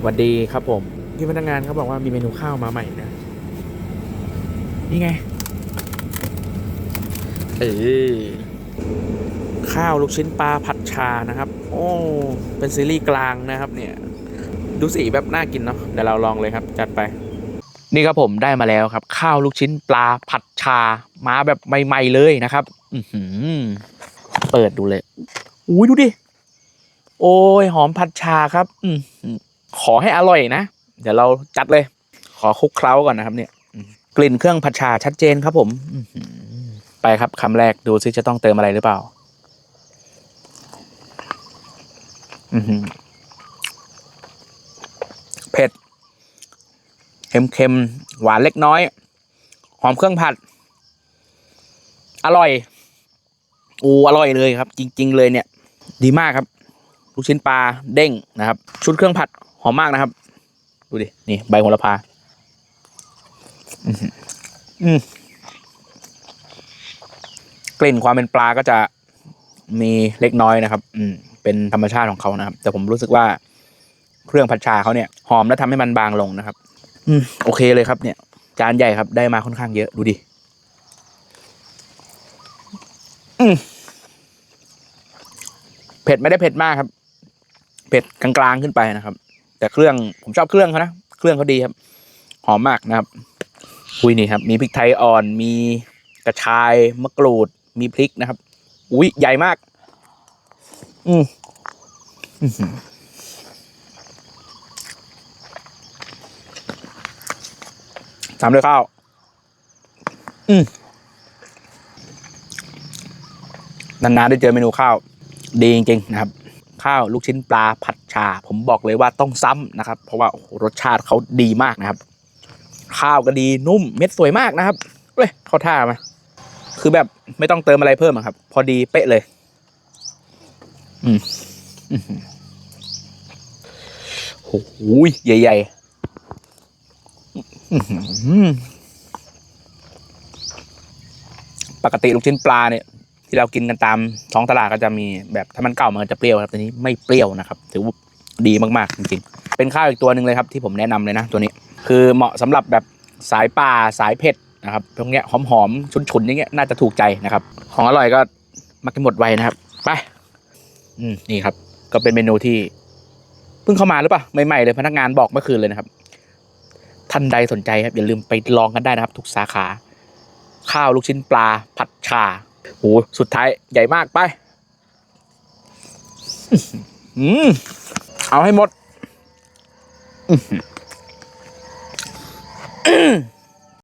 สวัสดีครับผมพี่พนักงานเขาบอกว่ามีเมนูข้าวมาใหม่นะ นี่ไงเออข้าวลูกชิ้นปลาผัดชานะครับ โอ้ เป็นซีรีส์กลางนะครับ เนี่ย ดูสีแบบน่ากินเนาะเดี๋ยวเราลองเลยครับ จัดไป นี่ครับผมได้มาแล้วครับ ข้าวลูกชิ้นปลาผัดชามาแบบใหม่ๆเลยนะครับ อือหือเปิดดูเลยอุ้ยดูดิ โอ้ยหอมผัดชาครับ อืม ขอให้อร่อยนะ เดี๋ยวเราจัดเลย ขอคลุกเคล้าก่อนนะครับ เนี่ยกลิ่นเครื่องผัดชาชัดเจนครับผมไปครับคำแรกดูซิจะต้องเติมอะไรหรือเปล่าอือหือเผ็ดเค็มๆหวานเล็กน้อย หอมเครื่องผัด อร่อยอูอร่อยเลยครับ จริง ๆ เลยเนี่ย ดีมากครับ ลูกชิ้นปลาเด้งนะครับ ชุดเครื่องผัด หอมมากนะครับ ดูดิ นี่ใบโหระพาอือหืออืมกลิ่นความเป็นปลาก็จะมีเล็กน้อยนะครับ อืม เป็นธรรมชาติของเขานะครับ แต่ผมรู้สึกว่าเครื่องผัดชาเขาเนี่ย หอมและทำให้มันบางลงนะครับ อืม โอเคเลยครับเนี่ย จานใหญ่ครับได้มาค่อนข้างเยอะดูดิ อืมเผ็ดไม่ได้เผ็ดมากครับ เผ็ดกลางๆขึ้นไปนะครับ แต่เครื่องผมชอบเครื่องเขานะ เครื่องเขาดีครับ หอมมากนะครับอุ้ยนี่ครับ มีพริกไทยอ่อน มีกระชาย มะกรูด มีพริกนะครับ อุ้ยใหญ่มาก อืมอื้อหือตามด้วยข้าว อืมนานๆได้เจอเมนูข้าว ดีจริง ๆ นะครับ ข้าวลูกชิ้นปลาผัดชา ผมบอกเลยว่าต้องซ้ำนะครับ เพราะว่ารสชาติเขาดีมากนะครับ ข้าวก็ดีนุ่มเม็ดสวยมากนะครับเว้ยเข้าท่ามาคือแบบไม่ต้องเติมอะไรเพิ่มครับ พอดีเป๊ะเลย อืมอื้อหือโอ้โหใหญ่ๆอื้อหือปกติลูกชิ้นปลาเนี่ย ที่เรากินกันตามท้องตลาดก็จะมีแบบถ้ามันเก่ามันจะเปรี้ยวครับตัวนี้ไม่เปรี้ยวนะครับ ถือว่าดีมากๆจริงๆ เป็นข้าวอีกตัวหนึ่งเลยครับที่ผมแนะนำเลยนะตัวนี้ คือเหมาะสำหรับแบบสายป่าสายเผ็ดนะครับตรงเนี้ยหอมๆฉุนๆอย่างเงี้ยน่าจะถูกใจนะครับ ของอร่อยก็มักจะหมดไวนะครับไปอืมนี่ครับ ก็เป็นเมนูที่เพิ่งเข้ามาหรือเปล่าใหม่ๆเลยพนักงานบอกเมื่อคืนเลยนะครับท่านใดสนใจครับอย่าลืมไปลองกันได้นะครับ ทุกสาขา ข้าวลูกชิ้นปลาผัดชา โหสุดท้ายใหญ่มากไปอืมเอาให้หมด อื้อหือ